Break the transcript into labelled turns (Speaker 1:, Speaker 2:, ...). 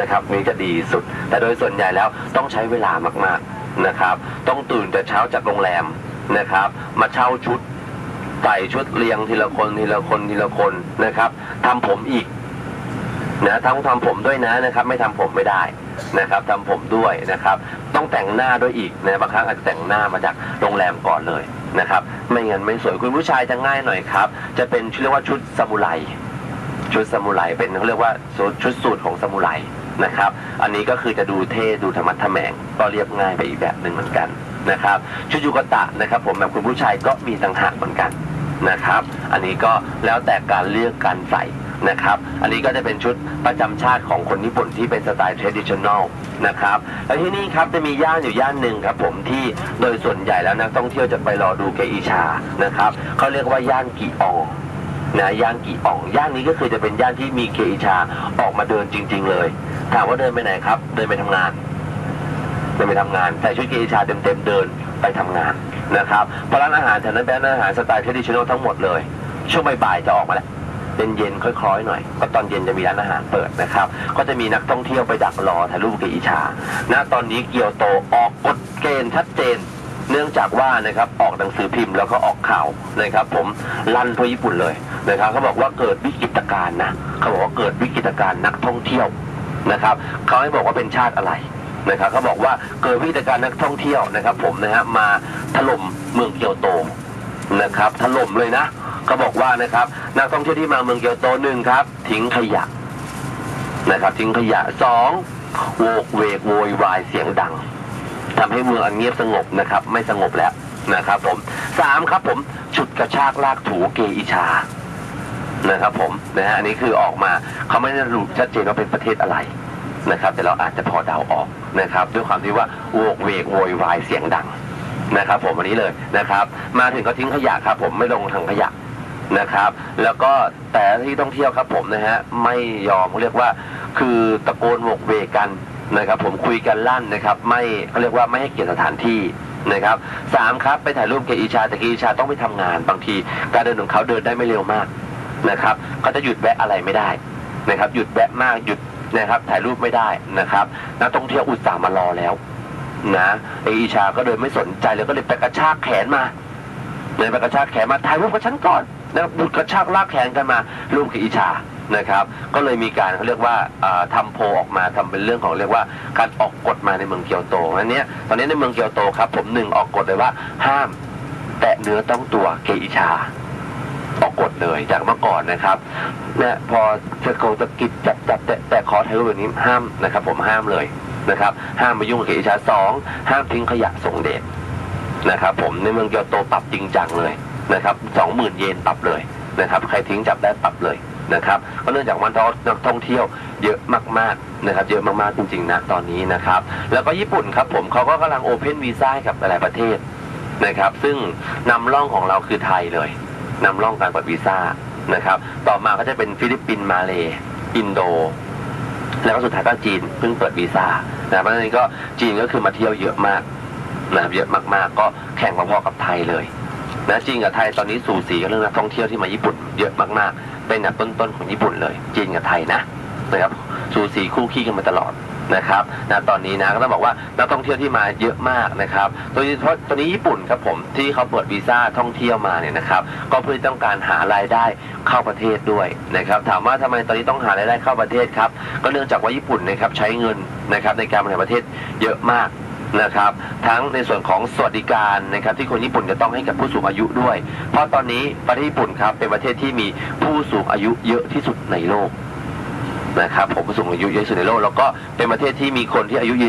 Speaker 1: นะครับนี่จะดีสุด แต่โดยส่วนใหญ่แล้วต้องใช้เวลามากๆนะครับ ต้องตื่นแต่เช้าจากโรงแรมนะครับ มาเช่าชุดใส่ชุดเรียงทีละคนทีละคนทีละคนนะครับทำผมอีกนะทั้งทำผมด้วยนะนะครับ ไม่ทำผมไม่ได้นะครับทำผมด้วยนะครับ ต้องแต่งหน้าด้วยอีกนะบางครั้งอาจจะแต่งหน้ามาจากโรงแรมก่อนเลยนะครับ ไม่งั้นไม่สวยคุณผู้ชายจะง่ายหน่อยครับ จะเป็นชุดเรียกว่าชุดซามูไร ชุดซามูไรเป็นเขาเรียกว่าชุดสูทของซามูไรนะครับ อันนี้ก็คือจะดูเท่ดูธรรมะทแมงก็เรียบง่ายไปอีกแบบหนึ่งเหมือนกันนะครับชุดยูกะตะนะครับ ผมแบบคุณผู้ชายก็มีต่างหากเหมือนกันนะครับ อันนี้ก็แล้วแต่การเลือกการใส่นะครับ อันนี้ก็จะเป็นชุดประจำชาติของคนญี่ปุ่นที่เป็นสไตล์ traditional นะครับ แล้วที่นี่ครับจะมีย่านอยู่ย่านหนึ่งครับผมที่โดยส่วนใหญ่แล้วนักท่องเที่ยวจะไปรอดูเกอิชานะครับเขาเรียกว่าย่านกิออง นะย่านกิอองย่านนี้ก็คือจะเป็นย่านที่มีเกอิชาออกมาเดินจริง ๆ เลยถามว่าเดินไปไหนครับ เดินไปทำงานเดินไปทำงานใส่ชุดเกอิชาเต็มๆเดินไปทำงานนะครับเพราะร้านอาหารแถวนั้นเป็นร้านอาหารสไตล์ traditional ทั้งหมดเลย ช่วงบ่ายๆจะออกมาแล้วเย็นๆค่อยๆหน่อย ก็ตอนเย็นจะมีร้านอาหารเปิดนะครับ ก็จะมีนักท่องเที่ยวไปดักรอถ่ายรูปเกอิชาณตอนนี้เกียวโตออกกฎเกณฑ์ชัดเจน เนื่องจากว่านะครับออกหนังสือพิมพ์แล้วก็ออกข่าวนะครับผมลั่นทั่วญี่ปุ่นเลยนะครับเขาบอกว่าเกิดวิกฤตการณ์นะเขาบอกว่าเกิดวิกฤตการณ์นักท่องเที่ยวนะครับเขาไม่บอกว่าเป็นชาติอะไรนะครับเขาบอกว่าเกิดวิกฤตการณ์นักท่องเที่ยวนะครับ ผมนะฮะมาถล่มเมืองเกียวโตนะครับถล่มเลยนะเขาบอกว่านะครับนักท่องเที่ยวที่มาเมืองเกียวโตหนึ่งครับ ทิ้งขยะนะครับทิ้งขยะสองโวกเวกโวยวายเสียงดัง ทำให้เมืองอันเงียบสงบนะครับ ไม่สงบแล้วนะครับผมสามครับผมฉุดกระชากลากถูเกอิชานะครับผมนะฮะอันนี้คือออกมาเขาไม่ได้รู้ชัดเจนว่าเป็นประเทศอะไรนะครับ แต่เราอาจจะพอเดาออกนะครับ ด้วยความที่ว่าโวกเวกโวยวายเสียงดังนะครับ ผมวันนี้เลยนะครับ มาถึงก็ทิ้งขยะครับผมไม่ลงถังขยะนะครับ แล้วก็แต่ที่ต้องเที่ยวครับผมนะฮะไม่ยอมเขาเรียกว่า คือตะโกนโวกเวกกัน นะครับผมคุยกันลั่นนะครับไม่เขาเรียกว่าไม่ให้เกียรติสถานที่นะครับสามครับไปถ่ายรูปเกอิชาแต่เกอิชาต้องไปทำงานบางที การเดินของเขาเดินได้ไม่เร็วมากนะครับเขาจะหยุดแวะอะไรไม่ได้นะครับหยุดแวะมากหยุดนะครับถ่ายรูปไม่ได้นะครับนักท่องเที่ยวอุตส่าห์มารอแล้วนะเออิชาก็เลยไม่สนใจเลยก็เลยไปกระชากแขนมาเลยไปกระชากแขนมาถ่ายรูปกับฉันก่อนนะบุดกระชากลากแขนกันมารูปกับอิชา นะครับ ก็เลยมีการเขาเรียกว่าอ่าทำโพออกมาทำเป็นเรื่องของเรียกว่าการออกกฎมาในเมืองเกียวโตอันนี้ตอนนี้ในเมืองเกียวโตครับ ผมหนึ่งออกกฎเลยว่าห้าม แตะเนื้อต้องตัวเกอิชาออกกฎเลยจากเมื่อก่อนนะครับเนี่ยพอจะโกงจะกิจจับจับแต่แต่ขอถ่ายรูปแบบนี้ห้ามนะครับ ผมห้ามเลยนะครับ ห้ามมายุ่งกับเกอิชาสองห้ามทิ้งขยะส่งเดชนะครับ ผมในเมืองเกียวโตปรับจริงจังเลยนะครับสองหมื่นเยนปรับเลยนะครับ ใครทิ้งจับได้ปรับเลย นะครับก็เนื่องจากวันนักท่องเที่ยวเยอะมากๆนะครับเยอะมากๆจริงๆนะตอนนี้นะครับ แล้วก็ญี่ปุ่นครับผมเขาก็กำลังโอเพนวีซ่ากับหลายๆประเทศนะครับ ซึ่งนำร่องของเราคือไทยเลยนำร่องการเปิดวีซ่านะครับ ต่อมาก็จะเป็นฟิลิปปินส์มาเลอินโด แล้วก็สุดท้ายก็จีนเพิ่งเปิดวีซ่านะเพราะฉะนั้นก็จีนก็คือมาเที่ยวเยอะมากนะครับเยอะมากๆ ก็แข่งพอๆกับไทยเลยนะจีนกับไทยตอนนี้สู่สีกันเรื่องนักท่องเที่ยวที่มาญี่ปุ่นเยอะมากๆ เป็นอันดับต้นๆของญี่ปุ่นเลย จีนกับไทยนะนะครับสูสีคู่ขี้กันมาตลอดนะครับนะตอนนี้นะก็ต้องบอกว่านักท่องเที่ยวที่มาเยอะมากนะครับโดยเฉพาะตอนนี้ญี่ปุ่นครับผมที่เขาเปิดวีซ่าท่องเที่ยวมาเนี่ยนะครับ ก็เพื่อต้องการหารายได้เข้าประเทศด้วยนะครับ ถามว่าทำไมตอนนี้ต้องหารายได้เข้าประเทศครับ ก็เนื่องจากว่าญี่ปุ่นนะครับใช้เงินนะครับในการบริหารประเทศเยอะมาก นะครับ ทั้งในส่วนของสวัสดิการนะครับที่คนญี่ปุ่นจะต้องให้กับผู้สูงอายุด้วย เพราะตอนนี้ประเทศญี่ปุ่นครับเป็นประเทศที่มีผู้สูงอายุเยอะที่สุดในโลกนะครับผมผู้สูงอายุเยอะที่สุดในโลกแล้วก็เป็นประเทศที่มีคนที่อายุยืน